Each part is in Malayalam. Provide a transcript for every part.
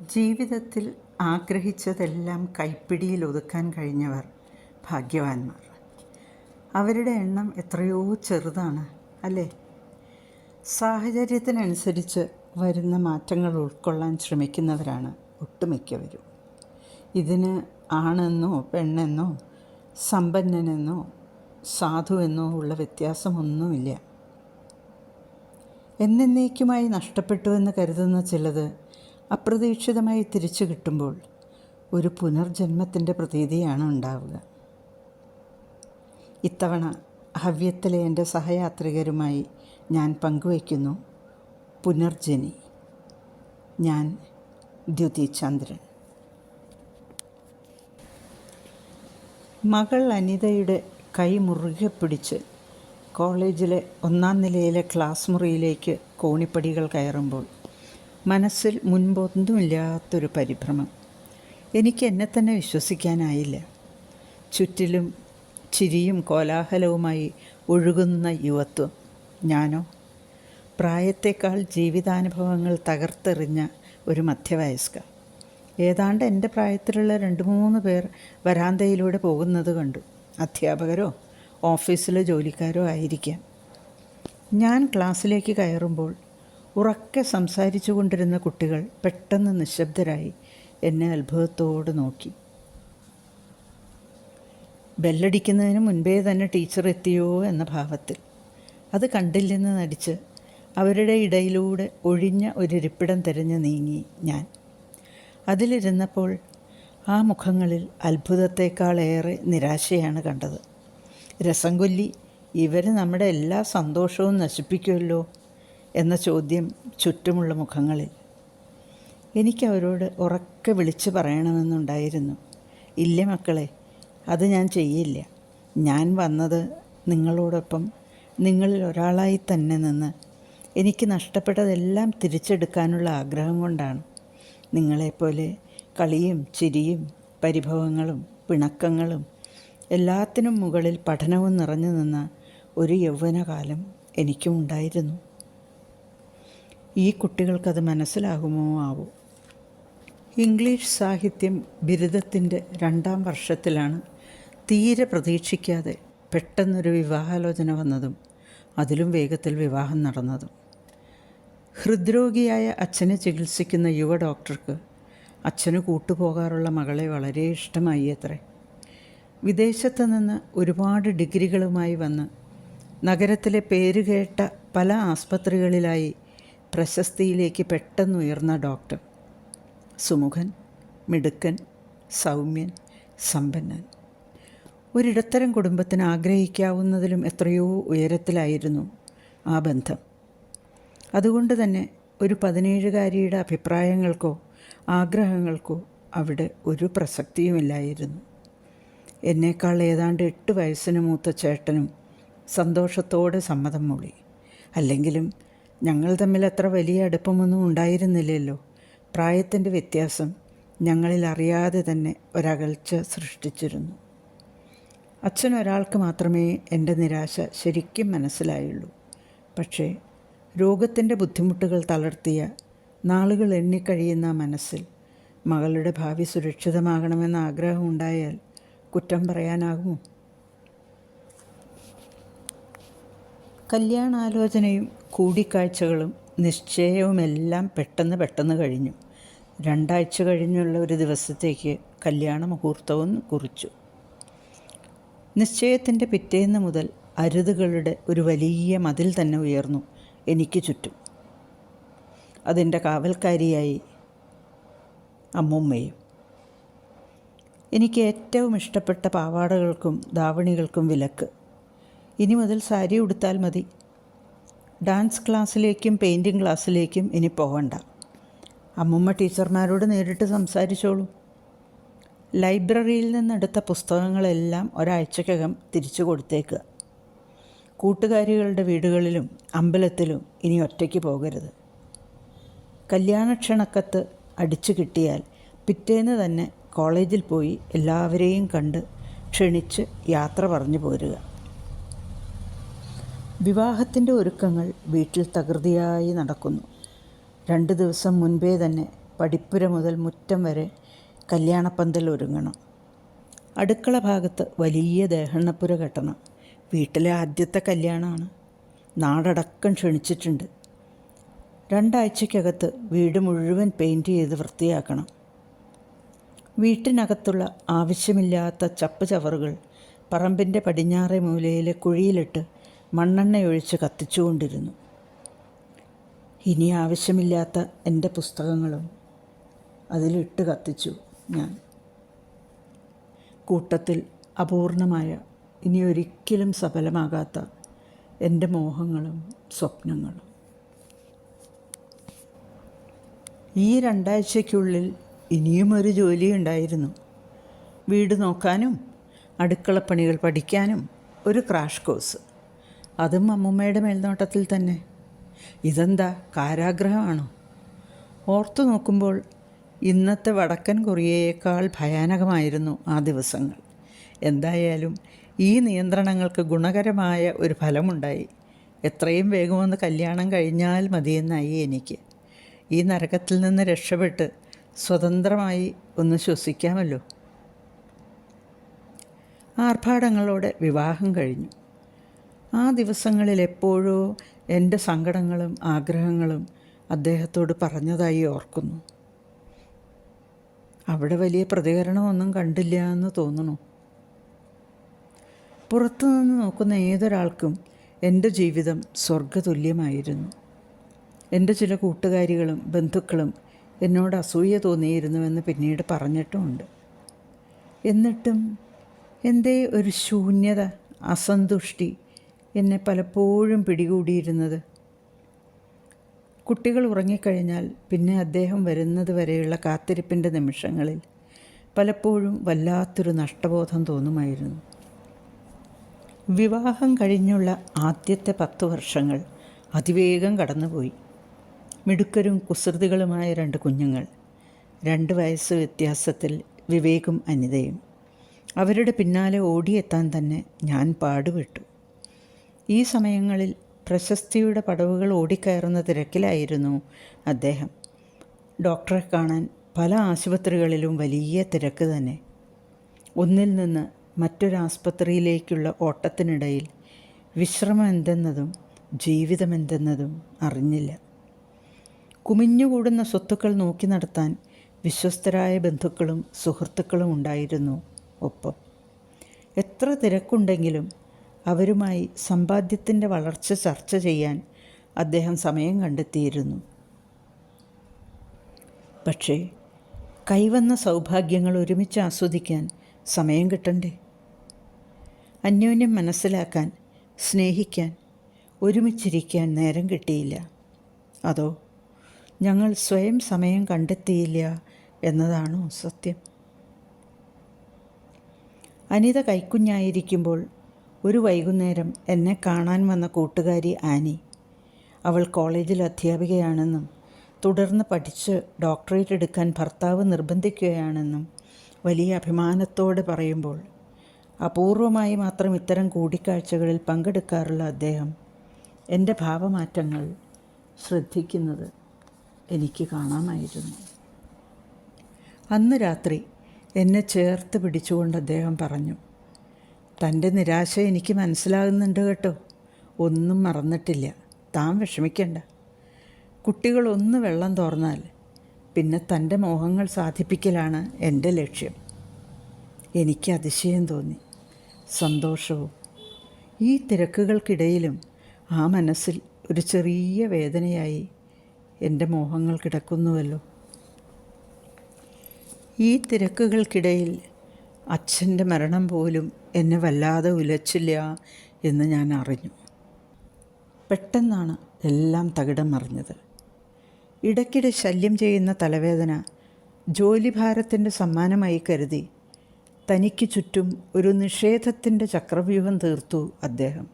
ജീവിതത്തിൽ ആഗ്രഹിച്ചതെല്ലാം കൈപ്പിടിയിൽ ഒതുക്കാൻ കഴിഞ്ഞവർ ഭാഗ്യവാന്മാർ. അവരുടെ എണ്ണം എത്രയോ ചെറുതാണ് അല്ലേ? സാഹചര്യത്തിനനുസരിച്ച് വരുന്ന മാറ്റങ്ങൾ ഉൾക്കൊള്ളാൻ ശ്രമിക്കുന്നവരാണ് ഒട്ടുമിക്കവരും. ഇതിന് ആണെന്നോ പെണ്ണെന്നോ സമ്പന്നനെന്നോ സാധുവെന്നോ ഉള്ള വ്യത്യാസമൊന്നുമില്ല. എന്നേക്കുമായി നഷ്ടപ്പെട്ടുവെന്ന് കരുതുന്ന ചിലത് അപ്രതീക്ഷിതമായി തിരിച്ചു കിട്ടുമ്പോൾ ഒരു പുനർജന്മത്തിന്റെ പ്രതീതിയാണ് ഉണ്ടാവുക. ഇത്തവണ ഹവ്യത്തിലെ എന്റെ സഹയാത്രികരുമായി ഞാൻ പങ്കുവയ്ക്കുന്നു. പുനർജനി. ഞാൻ ദ്യുതി ചന്ദ്രൻ. മകൾ അനിതയുടെ കൈ മുറുകെ പിടിച്ച് കോളേജിലെ ഒന്നാം നിലയിലെ ക്ലാസ് മുറിയിലേക്ക് കോണിപ്പടികൾ കയറുമ്പോൾ മനസ്സിൽ മുൻപൊന്നുമില്ലാത്തൊരു പരിഭ്രമം. എനിക്ക് എന്നെ തന്നെ വിശ്വസിക്കാനായില്ല. ചുറ്റിലും ചിരിയും കോലാഹലവുമായി ഒഴുകുന്ന യുവത്വം. ഞാനോ? പ്രായത്തെക്കാൾ ജീവിതാനുഭവങ്ങൾ തകർത്തെറിഞ്ഞ ഒരു മധ്യവയസ്ക. ഏതാണ്ട് എന്റെ പ്രായത്തിലുള്ള രണ്ട് മൂന്ന് പേർ വരാന്തയിലൂടെ പോകുന്നത് കണ്ടു. അധ്യാപകരോ ഓഫീസിലെ ജോലിക്കാരോ ആയിരിക്കാം. ഞാൻ ക്ലാസ്സിലേക്ക് കയറുമ്പോൾ ഉറക്കെ സംസാരിച്ചു കൊണ്ടിരുന്ന കുട്ടികൾ പെട്ടെന്ന് നിശബ്ദരായി എന്നെ അത്ഭുതത്തോട് നോക്കി. ബെല്ലടിക്കുന്നതിന് മുൻപേ തന്നെ ടീച്ചർ എത്തിയോ എന്ന ഭാവത്തിൽ. അത് കണ്ടില്ലെന്ന് നടിച്ച് അവരുടെ ഇടയിലൂടെ ഒഴിഞ്ഞ ഒരിപ്പിടം തിരഞ്ഞു നീങ്ങി ഞാൻ. അതിലിരുന്നപ്പോൾ ആ മുഖങ്ങളിൽ അത്ഭുതത്തേക്കാളേറെ നിരാശയാണ് കണ്ടത്. രസം കൊല്ലി ഇവർ നമ്മുടെ എല്ലാ സന്തോഷവും നശിപ്പിക്കുമല്ലോ എന്ന ചോദ്യം ചുറ്റുമുള്ള മുഖങ്ങളിൽ. എനിക്കവരോട് ഉറക്കെ വിളിച്ചു പറയണമെന്നുണ്ടായിരുന്നു. ഇല്ല മക്കളെ അത് ഞാൻ ചെയ്യില്ല. ഞാൻ വന്നത് നിങ്ങളോടൊപ്പം നിങ്ങളിൽ ഒരാളായി തന്നെ നിന്ന്. എനിക്ക് നഷ്ടപ്പെട്ടതെല്ലാം തിരിച്ചെടുക്കാനുള്ള ആഗ്രഹം കൊണ്ടാണ്. നിങ്ങളെപ്പോലെ കളിയും ചിരിയും പരിഭവങ്ങളും പിണക്കങ്ങളും എല്ലാത്തിനും മുകളിൽ പഠനവും നിറഞ്ഞു നിന്ന ഒരു യൗവനകാലം എനിക്കും ഉണ്ടായിരുന്നു ഈ കുട്ടികൾക്കത് മനസ്സിലാകുമോ ആവോ. ഇംഗ്ലീഷ് സാഹിത്യം ബിരുദത്തിന്റെ രണ്ടാം വർഷത്തിലാണ് തീരെ പ്രതീക്ഷിക്കാതെ പെട്ടെന്നൊരു വിവാഹാലോചന വന്നതും അതിലും വേഗത്തിൽ വിവാഹം നടന്നതും. ഹൃദ്രോഗിയായ അച്ഛനെ ചികിത്സിക്കുന്ന യുവ ഡോക്ടർക്ക് അച്ഛന് കൂട്ടുപോകാറുള്ള മകളെ വളരെ ഇഷ്ടമായി അത്രേ വിദേശത്ത് നിന്ന് ഒരുപാട് ഡിഗ്രികളുമായി വന്ന് നഗരത്തിലെ പേരുകേട്ട പല ആസ്പത്രികളിലായി പ്രശസ്തിയിലേക്ക് പെട്ടെന്നുയർന്ന ഡോക്ടർ. സുമുഖൻ മിടുക്കൻ സൗമ്യൻ സമ്പന്നൻ. ഒരിടത്തരം കുടുംബത്തിന് ആഗ്രഹിക്കാവുന്നതിലും എത്രയോ ഉയരത്തിലായിരുന്നു ആ ബന്ധം. അതുകൊണ്ട് തന്നെ ഒരു പതിനേഴുകാരിയുടെ അഭിപ്രായങ്ങൾക്കോ ആഗ്രഹങ്ങൾക്കോ അവിടെ ഒരു പ്രസക്തിയുമില്ലായിരുന്നു. എന്നേക്കാൾ ഏതാണ്ട് എട്ട് വയസ്സിന് മൂത്ത ചേട്ടനും സന്തോഷത്തോടെ സമ്മതം മൂളി. അല്ലെങ്കിലും ഞങ്ങൾ തമ്മിൽ അത്ര വലിയ അടുപ്പമൊന്നും ഉണ്ടായിരുന്നില്ലല്ലോ. പ്രായത്തിന്റെ വ്യത്യാസം ഞങ്ങളിൽ അറിയാതെ തന്നെ ഒരകൽച്ച സൃഷ്ടിച്ചിരുന്നു. അച്ഛൻ ഒരാൾക്ക് മാത്രമേ എന്റെ നിരാശ ശരിക്കും മനസ്സിലായുള്ളൂ. പക്ഷേ രോഗത്തിന്റെ ബുദ്ധിമുട്ടുകൾ തളർത്തിയ നാളുകൾ എണ്ണിക്കഴിയുന്ന മനസ്സിൽ മകളുടെ ഭാവി സുരക്ഷിതമാകണമെന്ന ആഗ്രഹമുണ്ടായാൽ കുറ്റം പറയാനാകുമോ? കല്യാണാലോചനയും കൂടിക്കാഴ്ചകളും നിശ്ചയവുമെല്ലാം പെട്ടെന്ന് പെട്ടെന്ന് കഴിഞ്ഞു. രണ്ടാഴ്ച കഴിഞ്ഞുള്ള ഒരു ദിവസത്തേക്ക് കല്യാണ മുഹൂർത്തവും കുറിച്ചു. നിശ്ചയത്തിന്റെ പിറ്റേന്ന് മുതൽ അരുതുകളുടെ ഒരു വലിയ മതിൽ തന്നെ ഉയർന്നു എനിക്ക് ചുറ്റും. അതിന്റെ കാവൽക്കാരിയായി അമ്മുമ്മയും. എനിക്ക് ഏറ്റവും ഇഷ്ടപ്പെട്ട പാവാടകൾക്കും ദാവണികൾക്കും വിലക്ക്. ഇനി മുതൽ സാരി ഉടുത്താൽ മതി. ഡാൻസ് ക്ലാസ്സിലേക്കും പെയിന്റിങ് ക്ലാസ്സിലേക്കും ഇനി പോകണ്ട അമ്മുമ്മ ടീച്ചർമാരോട് നേരിട്ട് സംസാരിച്ചോളൂ. ലൈബ്രറിയിൽ നിന്നെടുത്ത പുസ്തകങ്ങളെല്ലാം ഒരാഴ്ചക്കകം തിരിച്ചു കൊടുത്തേക്കുക കൂട്ടുകാരികളുടെ വീടുകളിലും അമ്പലത്തിലും ഇനി ഒറ്റയ്ക്ക് പോകരുത്. കല്യാണക്ഷണക്കത്ത് അടിച്ചു കിട്ടിയാൽ പിറ്റേന്ന് തന്നെ കോളേജിൽ പോയി എല്ലാവരെയും കണ്ട് ക്ഷണിച്ച് യാത്ര പറഞ്ഞു പോരുക. വിവാഹത്തിന്റെ ഒരുക്കങ്ങൾ വീട്ടിൽ തകൃതിയായി നടക്കുന്നു. രണ്ട് ദിവസം മുൻപേ തന്നെ പഠിപ്പുര മുതൽ മുറ്റം വരെ കല്യാണപ്പന്തൽ ഒരുങ്ങണം. അടുക്കള ഭാഗത്ത് വലിയ ദേഹണ്ണപ്പുര കെട്ടണം. വീട്ടിലെ ആദ്യത്തെ കല്യാണമാണ്. നാടടക്കം ക്ഷണിച്ചിട്ടുണ്ട്. രണ്ടാഴ്ചക്കകത്ത് വീട് മുഴുവൻ പെയിന്റ് ചെയ്ത് വൃത്തിയാക്കണം. വീട്ടിനകത്തുള്ള ആവശ്യമില്ലാത്ത ചപ്പ് ചവറുകൾ പറമ്പിന്റെ പടിഞ്ഞാറേ മൂലയിലെ കുഴിയിലിട്ട് മണ്ണെണ്ണയൊഴിച്ച് കത്തിച്ചുകൊണ്ടിരുന്നു. ഇനി ആവശ്യമില്ലാത്ത എന്റെ പുസ്തകങ്ങളും അതിലിട്ട് കത്തിച്ചു ഞാൻ. കൂട്ടത്തിൽ അപൂർണമായ ഇനി ഒരിക്കലും സഫലമാകാത്ത എന്റെ മോഹങ്ങളും സ്വപ്നങ്ങളും. ഈ രണ്ടാഴ്ചയ്ക്കുള്ളിൽ ഇനിയും ഒരു ജോലി ഉണ്ടായിരുന്നു. വീട് നോക്കാനും അടുക്കളപ്പണികൾ പഠിക്കാനും ഒരു ക്രാഷ് കോഴ്സ്. അതും അമ്മൂമ്മയുടെ മേൽനോട്ടത്തിൽ തന്നെ. ഇതെന്താ കാരാഗ്രഹമാണോ? ഓർത്തു നോക്കുമ്പോൾ ഇന്നത്തെ വടക്കൻ കൊറിയയേക്കാൾ ഭയാനകമായിരുന്നു ആ ദിവസങ്ങൾ. എന്തായാലും ഈ നിയന്ത്രണങ്ങൾക്ക് ഗുണകരമായ ഒരു ഫലമുണ്ടായി. എത്രയും വേഗമൊന്ന് കല്യാണം കഴിഞ്ഞാൽ മതിയെന്നായി എനിക്ക്. ഈ നരകത്തിൽ നിന്ന് രക്ഷപ്പെട്ട് സ്വതന്ത്രമായി ഒന്ന് ശ്വസിക്കാമല്ലോ. ആർഭാടങ്ങളോടെ വിവാഹം കഴിഞ്ഞു. ആ ദിവസങ്ങളിൽ എപ്പോഴോ എന്റെ സങ്കടങ്ങളും ആഗ്രഹങ്ങളും അദ്ദേഹത്തോട് പറഞ്ഞതായി ഓർക്കുന്നു. അവിടെ വലിയ പ്രതികരണമൊന്നും കണ്ടില്ല എന്ന് തോന്നുന്നു. പുറത്തുനിന്ന് നോക്കുന്ന ഏതൊരാൾക്കും എന്റെ ജീവിതം സ്വർഗതുല്യമായിരുന്നു എന്റെ ചില കൂട്ടുകാരികളും ബന്ധുക്കളും എന്നോട് അസൂയ തോന്നിയിരുന്നുവെന്ന് പിന്നീട് പറഞ്ഞിട്ടുമുണ്ട്. എന്നിട്ടും എന്റെ ഒരു ശൂന്യത അസന്തുഷ്ടി എന്നെ പലപ്പോഴും പിടികൂടിയിരുന്നത്. കുട്ടികൾ ഉറങ്ങിക്കഴിഞ്ഞാൽ പിന്നെ അദ്ദേഹം വരുന്നത് വരെയുള്ള കാത്തിരിപ്പിന്റെ നിമിഷങ്ങളിൽ പലപ്പോഴും വല്ലാത്തൊരു നഷ്ടബോധം തോന്നുമായിരുന്നു. വിവാഹം കഴിഞ്ഞുള്ള ആദ്യത്തെ പത്ത് വർഷങ്ങൾ അതിവേഗം കടന്നുപോയി. മിടുക്കരും കുസൃതികളുമായ രണ്ട് കുഞ്ഞുങ്ങൾ രണ്ട് വയസ്സ് വ്യത്യാസത്തിൽ വിവേകും അനിതയും. അവരുടെ പിന്നാലെ ഓടിയെത്താൻ തന്നെ ഞാൻ പാടുപെട്ടു. ഈ സമയങ്ങളിൽ പ്രശസ്തിയുടെ പടവുകൾ ഓടിക്കയറുന്ന തിരക്കിലായിരുന്നു അദ്ദേഹം. ഡോക്ടറെ കാണാൻ പല ആശുപത്രികളിലും വലിയ തിരക്ക് തന്നെ. ഒന്നിൽ നിന്ന് മറ്റൊരാസ്പത്രിയിലേക്കുള്ള ഓട്ടത്തിനിടയിൽ വിശ്രമം എന്തെന്നതും ജീവിതം എന്തെന്നതും അറിഞ്ഞില്ല. കുമിഞ്ഞുകൂടുന്ന സ്വത്തുക്കൾ നോക്കി നടത്താൻ വിശ്വസ്തരായ ബന്ധുക്കളും സുഹൃത്തുക്കളും ഉണ്ടായിരുന്നു ഒപ്പം. എത്ര തിരക്കുണ്ടെങ്കിലും അവരുമായി സമ്പാദ്യത്തിന്റെ വളർച്ച ചർച്ച ചെയ്യാൻ അദ്ദേഹം സമയം കണ്ടെത്തിയിരുന്നു. പക്ഷേ കൈവന്ന സൗഭാഗ്യങ്ങൾ ഒരുമിച്ച് ആസ്വദിക്കാൻ സമയം കിട്ടണ്ടേ? അന്യോന്യം മനസ്സിലാക്കാൻ സ്നേഹിക്കാൻ ഒരുമിച്ചിരിക്കാൻ നേരം കിട്ടിയില്ല. അതോ ഞങ്ങൾ സ്വയം സമയം കണ്ടെത്തിയില്ല എന്നതാണോ സത്യം? അനിത കൈക്കുഞ്ഞായിരിക്കുമ്പോൾ ഒരു വൈകുന്നേരം എന്നെ കാണാൻ വന്ന കൂട്ടുകാരി ആനി. അവൾ കോളേജിൽ അധ്യാപികയാണെന്നും തുടർന്ന് പഠിച്ച് ഡോക്ടറേറ്റ് എടുക്കാൻ ഭർത്താവ് നിർബന്ധിക്കുകയാണെന്നും വലിയ അഭിമാനത്തോടെ പറയുമ്പോൾ അപൂർവമായി മാത്രം ഇത്തരം കൂടിക്കാഴ്ചകളിൽ പങ്കെടുക്കാറുള്ള അദ്ദേഹം എന്റെ ഭാവമാറ്റങ്ങൾ ശ്രദ്ധിക്കുന്നത് എനിക്ക് കാണാമായിരുന്നു. അന്ന് രാത്രി എന്നെ ചേർത്ത് പിടിച്ചുകൊണ്ട് അദ്ദേഹം പറഞ്ഞു തന്റെ നിരാശ എനിക്ക് മനസ്സിലാകുന്നുണ്ട് കേട്ടോ. ഒന്നും മറന്നിട്ടില്ല. താൻ വിഷമിക്കണ്ട. കുട്ടികളൊന്ന് വെള്ളം തോർന്നാൽ പിന്നെ തന്റെ മോഹങ്ങൾ സാധിപ്പിക്കലാണ് എന്റെ ലക്ഷ്യം. എനിക്ക് അതിശയം തോന്നി. സന്തോഷവും. ഈ തിരക്കുകൾക്കിടയിലും ആ മനസ്സിൽ ഒരു ചെറിയ വേദനയായി എന്റെ മോഹങ്ങൾ കിടക്കുന്നുവല്ലോ. ഈ തിരക്കുകൾക്കിടയിൽ അച്ഛന്റെ മരണം പോലും എന്നെ വല്ലാതെ ഉലച്ചില്ല എന്ന് ഞാൻ അറിഞ്ഞു. പെട്ടെന്നാണ് എല്ലാം തകിടം മറിഞ്ഞത്. ഇടയ്ക്കിടെ ശല്യം ചെയ്യുന്ന തലവേദന ജോലിഭാരത്തിന്റെ സമ്മാനമായി കരുതി തനിക്ക് ചുറ്റും ഒരു നിഷേധത്തിന്റെ ചക്രവ്യൂഹം തീർത്തു അദ്ദേഹം.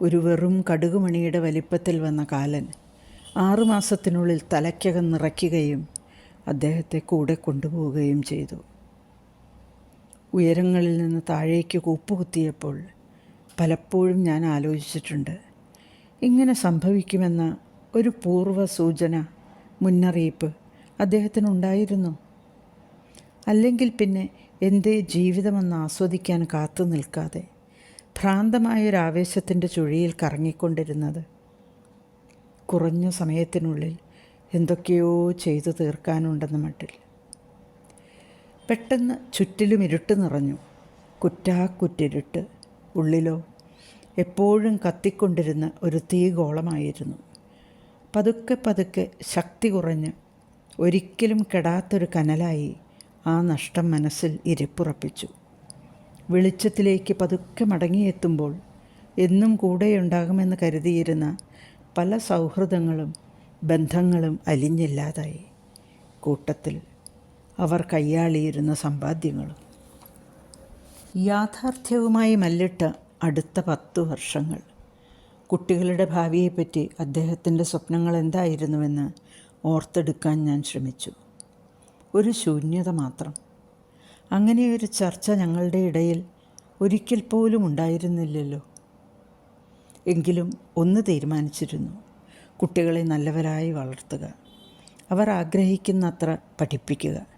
ഒരു വെറും കടുകുമണിയുടെ വലിപ്പത്തിൽ വന്ന കാലൻ ആറുമാസത്തിനുള്ളിൽ തലയ്ക്കകം നിറയ്ക്കുകയും അദ്ദേഹത്തെ കൂടെ കൊണ്ടുപോവുകയും ചെയ്തു. ഉയരങ്ങളിൽ നിന്ന് താഴേക്ക് കൂപ്പുകുത്തിയപ്പോൾ പലപ്പോഴും ഞാൻ ആലോചിച്ചിട്ടുണ്ട്. ഇങ്ങനെ സംഭവിക്കുമെന്ന ഒരു പൂർവ സൂചന മുന്നറിയിപ്പ് അദ്ദേഹത്തിനുണ്ടായിരുന്നു അല്ലെങ്കിൽ പിന്നെ എന്തേ ജീവിതമെന്ന് ആസ്വദിക്കാൻ കാത്തു നിൽക്കാതെ ഭ്രാന്തമായൊരാവേശത്തിന്റെ ചുഴിയിൽ കറങ്ങിക്കൊണ്ടിരുന്നത്. കുറഞ്ഞ സമയത്തിനുള്ളിൽ എന്തൊക്കെയോ ചെയ്തു തീർക്കാനുണ്ടെന്ന മട്ടിൽ പെട്ടെന്ന് ചുറ്റിലും ഇരുട്ട് നിറഞ്ഞു. കുറ്റാക്കുറ്റിരുട്ട് ഉള്ളിലോ എപ്പോഴും കത്തിക്കൊണ്ടിരുന്ന ഒരു തീഗോളമായിരുന്നു പതുക്കെ പതുക്കെ ശക്തി കുറഞ്ഞ് ഒരിക്കലും കെടാത്തൊരു കനലായി ആ നഷ്ടം മനസ്സിൽ ഇരിപ്പുറപ്പിച്ചു. വെളിച്ചത്തിലേക്ക് പതുക്കെ മടങ്ങിയെത്തുമ്പോൾ എന്നും കൂടെയുണ്ടാകുമെന്ന് കരുതിയിരുന്ന പല സൗഹൃദങ്ങളും ബന്ധങ്ങളും അലിഞ്ഞില്ലാതായി. കൂട്ടത്തിൽ അവർ കയ്യാളിയിരുന്ന സമ്പാദ്യങ്ങളും യാഥാർത്ഥ്യവുമായി മല്ലിട്ട അടുത്ത പത്തു വർഷങ്ങൾ. കുട്ടികളുടെ ഭാവിയെപ്പറ്റി അദ്ദേഹത്തിന്റെ സ്വപ്നങ്ങൾ എന്തായിരുന്നുവെന്ന് ഓർത്തെടുക്കാൻ ഞാൻ ശ്രമിച്ചു. ഒരു ശൂന്യത മാത്രം. അങ്ങനെയൊരു ചർച്ച ഞങ്ങളുടെ ഇടയിൽ ഒരിക്കൽ പോലും ഉണ്ടായിരുന്നില്ലല്ലോ. എങ്കിലും ഒന്ന് തീരുമാനിച്ചിരുന്നു. കുട്ടികളെ നല്ലവരായി വളർത്തുക. അവർ ആഗ്രഹിക്കുന്നത്ര പഠിപ്പിക്കുക.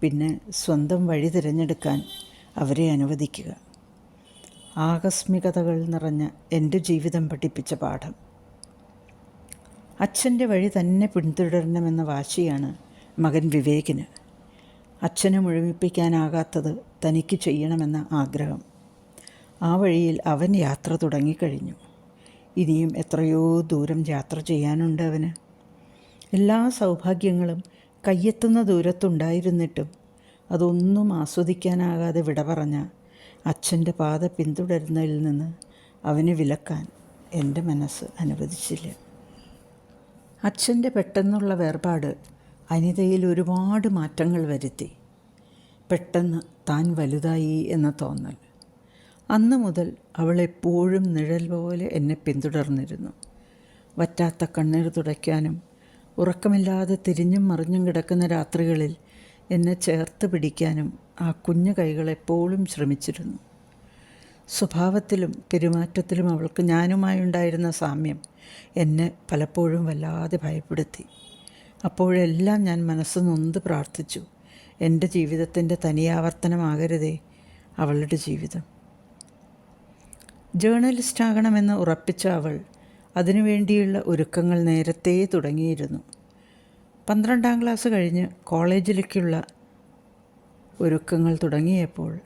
പിന്നെ സ്വന്തം വഴി തിരഞ്ഞെടുക്കാൻ അവരെ അനുവദിക്കുക. ആകസ്മികതകൾ നിറഞ്ഞ എന്റെ ജീവിതം പഠിപ്പിച്ച പാഠം. അച്ഛന്റെ വഴി തന്നെ പിന്തുടരണമെന്ന വാശിയാണ് മകൻ വിവേകിന്. അച്ഛനെ മുഴുമിപ്പിക്കാനാകാത്തത് തനിക്ക് ചെയ്യണമെന്ന ആഗ്രഹം. ആ വഴിയിൽ അവൻ യാത്ര തുടങ്ങിക്കഴിഞ്ഞു. ഇനിയും എത്രയോ ദൂരം യാത്ര ചെയ്യാനുണ്ട് അവന്. എല്ലാ സൗഭാഗ്യങ്ങളും കയ്യെത്തുന്ന ദൂരത്തുണ്ടായിരുന്നിട്ടും അതൊന്നും ആസ്വദിക്കാനാകാതെ വിട പറഞ്ഞ അച്ഛന്റെ പാത പിന്തുടരുന്നതിൽ നിന്ന് അവനെ വിലക്കാൻ എന്റെ മനസ്സ് അനുവദിച്ചില്ല. അച്ഛന്റെ പെട്ടെന്നുള്ള വേർപാട് അനിതയിൽ ഒരുപാട് മാറ്റങ്ങൾ വരുത്തി. പെട്ടെന്ന് താൻ വലുതായി എന്ന തോന്നൽ. അന്ന് മുതൽ അവൾ എപ്പോഴും നിഴൽ പോലെ എന്നെ പിന്തുടർന്നിരുന്നു. വറ്റാത്ത കണ്ണീർ തുടയ്ക്കാനും ഉറക്കമില്ലാതെ തിരിഞ്ഞും മറിഞ്ഞും കിടക്കുന്ന രാത്രികളിൽ എന്നെ ചേർത്ത് പിടിക്കാനും ആ കുഞ്ഞു കൈകളെപ്പോഴും ശ്രമിച്ചിരുന്നു. സ്വഭാവത്തിലും പെരുമാറ്റത്തിലും അവൾക്ക് ഞാനുമായുണ്ടായിരുന്ന സാമ്യം എന്നെ പലപ്പോഴും വല്ലാതെ ഭയപ്പെടുത്തി. അപ്പോഴെല്ലാം ഞാൻ മനസ്സ് നൊന്ത് പ്രാർത്ഥിച്ചു എന്റെ ജീവിതത്തിന്റെ തനിയാവർത്തനമാകരുതേ അവളുടെ ജീവിതം. ജേർണലിസ്റ്റ് ആകണമെന്ന് ഉറപ്പിച്ച അവൾ അതിനുവേണ്ടിയുള്ള ഒരുക്കങ്ങൾ നേരത്തെ തുടങ്ങിയിരുന്നു. പന്ത്രണ്ടാം ക്ലാസ് കഴിഞ്ഞ് കോളേജിലേക്കുള്ള ഒരുക്കങ്ങൾ തുടങ്ങിയപ്പോൾ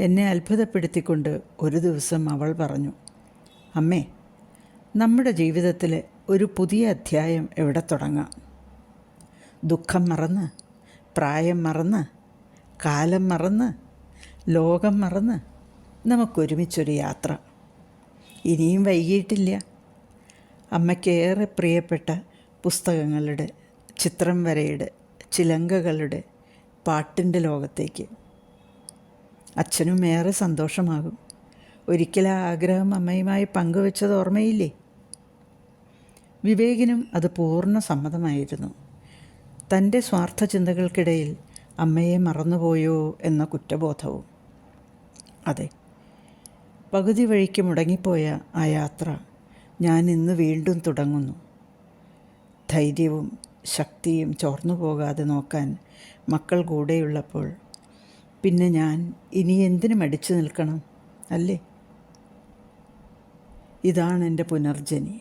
എന്നെ അത്ഭുതപ്പെടുത്തിക്കൊണ്ട് ഒരു ദിവസം അവൾ പറഞ്ഞു അമ്മേ നമ്മുടെ ജീവിതത്തിലെ ഒരു പുതിയ അധ്യായം എവിടെ തുടങ്ങാം? ദുഃഖം മറന്ന് പ്രായം മറന്ന് കാലം മറന്ന് ലോകം മറന്ന് നമുക്കൊരുമിച്ചൊരു യാത്ര. ഇനിയും വൈകിയിട്ടില്ല. അമ്മയ്ക്കേറെ പ്രിയപ്പെട്ട പുസ്തകങ്ങളുടെ ചിത്രം വരയുടെ ചിലങ്കകളുടെ പാട്ടിന്റെ ലോകത്തേക്ക്. അച്ഛനും ഏറെ സന്തോഷമാകും. ഒരിക്കൽ ആ ആഗ്രഹം അമ്മയുമായി പങ്കുവെച്ചത് ഓർമ്മയില്ലേ? വിവേകിനും അത് പൂർണ സമ്മതമായിരുന്നു. തന്റെ സ്വാർത്ഥ ചിന്തകൾക്കിടയിൽ അമ്മയെ മറന്നുപോയോ എന്ന കുറ്റബോധവും. അതെ പകുതി വഴിക്ക് മുടങ്ങിപ്പോയ ആ യാത്ര ഞാൻ ഇന്ന് വീണ്ടും തുടങ്ങുന്നു. ധൈര്യവും ശക്തിയും ചോർന്നു പോകാതെ നോക്കാൻ മക്കൾ കൂടെയുള്ളപ്പോൾ പിന്നെ ഞാൻ ഇനി എന്തിനു മടിച്ചു നിൽക്കണം? അല്ലേ? ഇതാണ് എന്റെ പുനർജനി.